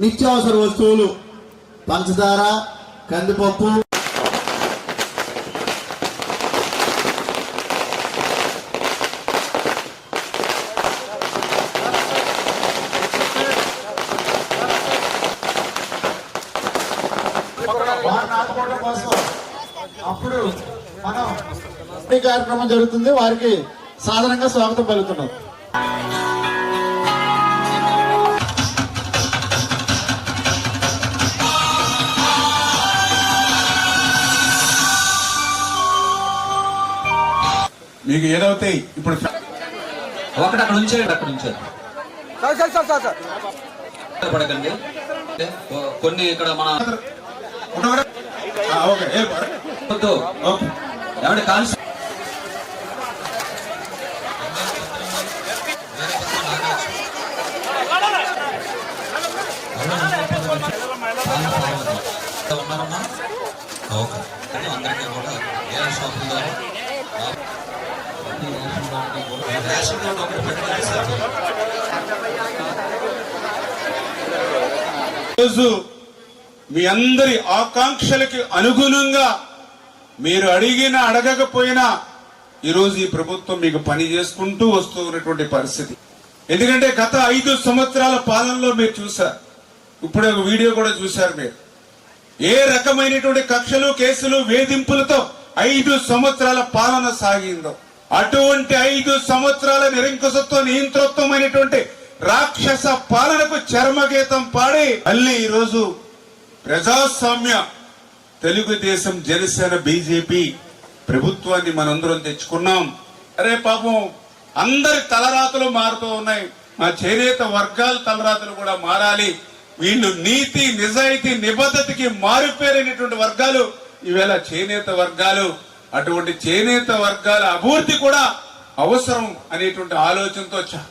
నిత్యావసర వస్తువులు పంచదార కందిపప్పు. కోసం అప్పుడు మనం కార్యక్రమం జరుగుతుంది. వారికి సాధారణంగా స్వాగతం పలుకుతున్నాం. మీకు ఏదవుతాయి ఇప్పుడు ఒకటి అక్కడ ఉంచేయండి అక్కడ ఉంచారు sir sir sir sir sir పడకండి కొన్ని ఇక్కడ మన ఏమంటే కాల్సి ఉన్నారమ్మా రోజు మీ అందరి ఆకాంక్షలకి అనుగుణంగా మీరు అడిగినా అడగకపోయినా ఈరోజు ఈ ప్రభుత్వం మీకు పని చేసుకుంటూ వస్తూ ఉన్నటువంటి పరిస్థితి. ఎందుకంటే గత ఐదు సంవత్సరాల పాలనలో మీరు చూశారు. ఇప్పుడే ఒక వీడియో కూడా చూశారు మీరు. ఏ రకమైనటువంటి కక్షలు కేసులు వేధింపులతో ఐదు సంవత్సరాల పాలన సాగిందో. అటువంటి ఐదు సంవత్సరాల నిరంకుశత్వ నియంతృత్వమైనటువంటి రాక్షస పాలనకు చర్మగీతం పాడి మళ్ళీ ఈరోజు ప్రజాస్వామ్య తెలుగుదేశం జనసేన బీజేపీ ప్రభుత్వాన్ని మనందరం తెచ్చుకున్నాం. అరే పాపం అందరి తలరాతలు మారుతూ ఉన్నాయి. మా చేనేత వర్గాల తలరాతలు కూడా మారాలి. వీళ్ళు నీతి నిజాయితీ నిబద్ధతకి మారిపోయినటువంటి వర్గాలు ఈవేళ చేనేత వర్గాలు అటువంటి చేనేత వర్గాల అభివృద్ధి కూడా అవసరం అనేటువంటి ఆలోచనతో చా-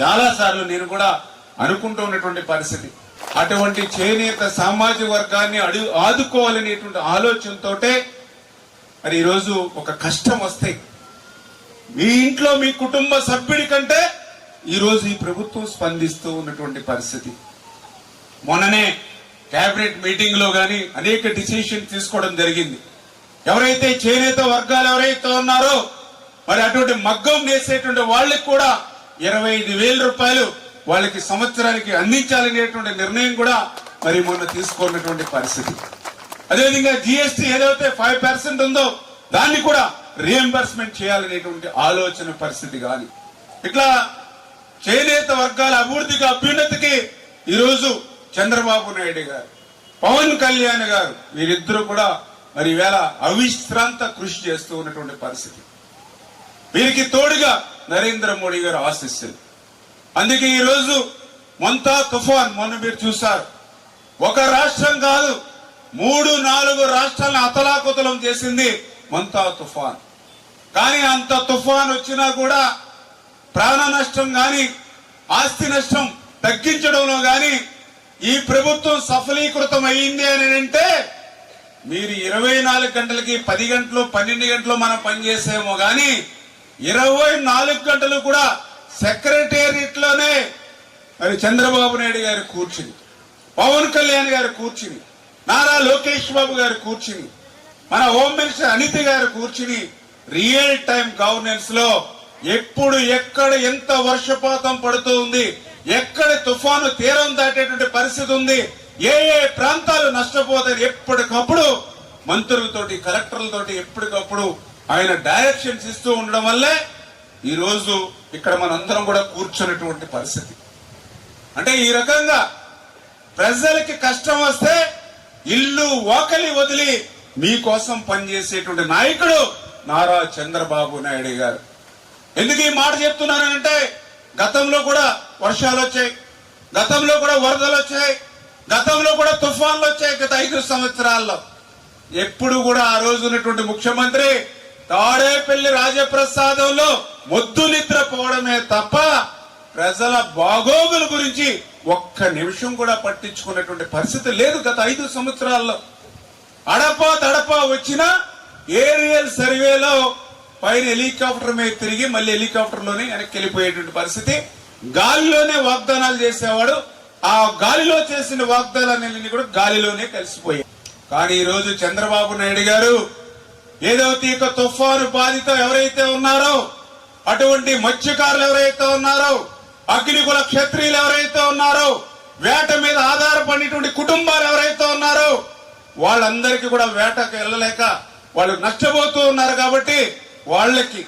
చాలా సార్లు నేను కూడా అనుకుంటూ ఉన్నటువంటి పరిస్థితి. అటువంటి చేనేత సామాజిక వర్గాన్ని అడుగు ఆదుకోవాలనేటువంటి ఆలోచనతో మరి ఈరోజు ఒక కష్టం వస్తాయి మీ ఇంట్లో మీ కుటుంబ సభ్యుడి కంటే ఈరోజు ఈ ప్రభుత్వం స్పందిస్తూ ఉన్నటువంటి పరిస్థితి. మొన్ననే కేబినెట్ మీటింగ్లో అనేక డిసిషన్ తీసుకోవడం జరిగింది. ఎవరైతే చేనేత వర్గాలు ఎవరైతే ఉన్నారో మరి అటువంటి మగ్గం నేసేటువంటి వాళ్ళకి కూడా ఇరవై ఐదు వేల రూపాయలు వాళ్ళకి సంవత్సరానికి అందించాలనేటువంటి నిర్ణయం కూడా మరి మొన్న తీసుకున్నటువంటి పరిస్థితి. అదేవిధంగా జిఎస్టీ ఏదైతే ఫైవ్ పర్సెంట్ ఉందో దాన్ని కూడా రియంబర్స్మెంట్ చేయాలనేటువంటి ఆలోచన పరిస్థితి కానీ. ఇట్లా చేనేత వర్గాల అభివృద్ధికి అభ్యున్నతికి ఈరోజు చంద్రబాబు నాయుడు గారు పవన్ కళ్యాణ్ గారు వీరిద్దరూ కూడా మరి ఈవేళ అవిశ్రాంత కృషి చేస్తూ ఉన్నటువంటి పరిస్థితి. వీరికి తోడుగా నరేంద్ర మోడీ గారు ఆశిస్తారు అందుకే ఈరోజు మొంతా తుఫాన్ మొన్న మీరు చూశారు. ఒక రాష్ట్రం కాదు మూడు నాలుగు రాష్ట్రాలను అతలాకుతలం చేసింది మొంతా తుఫాన్. కానీ అంత తుఫాన్ వచ్చినా కూడా ప్రాణ నష్టం కానీ ఆస్తి నష్టం తగ్గించడంలో కానీ ఈ ప్రభుత్వం సఫలీకృతం అయ్యింది అని అంటే మీరు ఇరవై నాలుగు గంటలకి పది గంటలు పన్నెండు గంటలు మనం పనిచేసేమో గాని ఇరవై నాలుగు గంటలు కూడా సెక్రటేరియట్లోనే మరి చంద్రబాబు నాయుడు గారు కూర్చుని పవన్ కళ్యాణ్ గారు కూర్చుని నారా లోకేష్ బాబు గారు కూర్చుని మన హోమ్ మినిస్టర్ అనిత గారు కూర్చుని రియల్ టైం గవర్నెన్స్లో ఎప్పుడు ఎక్కడ ఎంత వర్షపాతం పడుతూ ఉంది ఎక్కడ తుఫాను తీరం దాటేటువంటి పరిస్థితి ఉంది ఏ ఏ ప్రాంతాలు నష్టపోతాయి ఎప్పటికప్పుడు మంత్రులతోటి కలెక్టర్లతోటి ఎప్పటికప్పుడు ఆయన డైరెక్షన్స్ ఇస్తూ ఉండడం వల్లే ఈరోజు ఇక్కడ మనందరం కూడా కూర్చున్నటువంటి పరిస్థితి. అంటే ఈ రకంగా ప్రజలకి కష్టం వస్తే ఇల్లు ఓకలి వదిలి మీకోసం పనిచేసేటువంటి నాయకుడు నారా చంద్రబాబు నాయుడు గారు. ఎందుకు ఈ మాట చెప్తున్నానంటే గతంలో కూడా వర్షాలు వచ్చాయి గతంలో కూడా వరదలు వచ్చాయి గతంలో కూడా తుఫాన్లు వచ్చాయి గత ఐదు సంవత్సరాల్లో. ఎప్పుడు కూడా ఆ రోజు ఉన్నటువంటి ముఖ్యమంత్రి తాడేపల్లి రాజప్రసాదంలో మొద్దు నిద్రపోవడమే తప్ప ప్రజల బాగోగుల గురించి ఒక్క నిమిషం కూడా పట్టించుకున్నటువంటి పరిస్థితి లేదు గత ఐదు సంవత్సరాల్లో. అడప తడప వచ్చిన ఏరియల్ సర్వేలో పైన హెలికాప్టర్ మీద తిరిగి మళ్ళీ హెలికాప్టర్లోనే వెనక్కి వెళ్ళిపోయేటువంటి పరిస్థితి. గాలిలోనే వాగ్దానాలు చేసేవాడు ఆ గాలిలో చేసిన వాగ్దానాలన్నీ కూడా గాలిలోనే కలిసిపోయాయి. కానీ ఈ రోజు చంద్రబాబు నాయుడు గారు ఏదైతే ఇక తుఫాను బాధిత ఎవరైతే ఉన్నారో అటువంటి మత్స్యకారులు ఎవరైతే ఉన్నారో అగ్నికుల క్షత్రియులు ఎవరైతే ఉన్నారో వేట మీద ఆధారపడినటువంటి కుటుంబాలు ఎవరైతే ఉన్నారో వాళ్ళందరికీ కూడా వేటకు వెళ్ళలేక వాళ్ళు నష్టపోతూ ఉన్నారు కాబట్టి వాళ్ళకి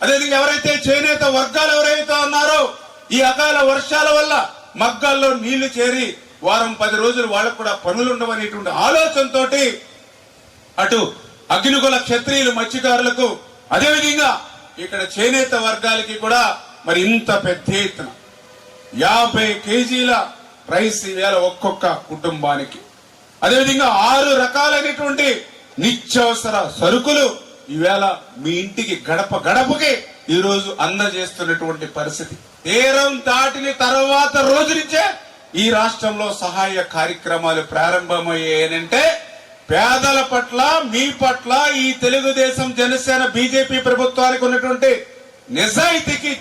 అదేవిధంగా ఎవరైతే చేనేత వర్గాలు ఎవరైతే ఉన్నారో ఈ అకాల వర్షాల వల్ల మగ్గాల్లో నీళ్ళు చేరి వారం పది రోజులు వాళ్ళకు కూడా పనులు ఉండవనేటువంటి ఆలోచనతోటి అటు అగ్నికుల క్షత్రియులు మత్స్యకారులకు అదేవిధంగా ఇక్కడ చేనేత వర్గాలకి కూడా మరి ఇంత పెద్ద ఎత్తున యాభై కేజీల రైస్ వేల ఒక్కొక్క కుటుంబానికి. అదేవిధంగా ఆరు రకాలైనటువంటి నిత్యావసర సరుకులు ఈవేళ మీ ఇంటికి గడప గడపకి ఈరోజు అందజేస్తున్నటువంటి పరిస్థితి. తీరం దాటిన తర్వాత రోజు నుంచే ఈ రాష్ట్రంలో సహాయ కార్యక్రమాలు ప్రారంభమయ్యాయనంటే పేదల పట్ల మీ పట్ల ఈ తెలుగుదేశం జనసేన బీజేపీ ప్రభుత్వానికి ఉన్నటువంటి నిజాయితీకి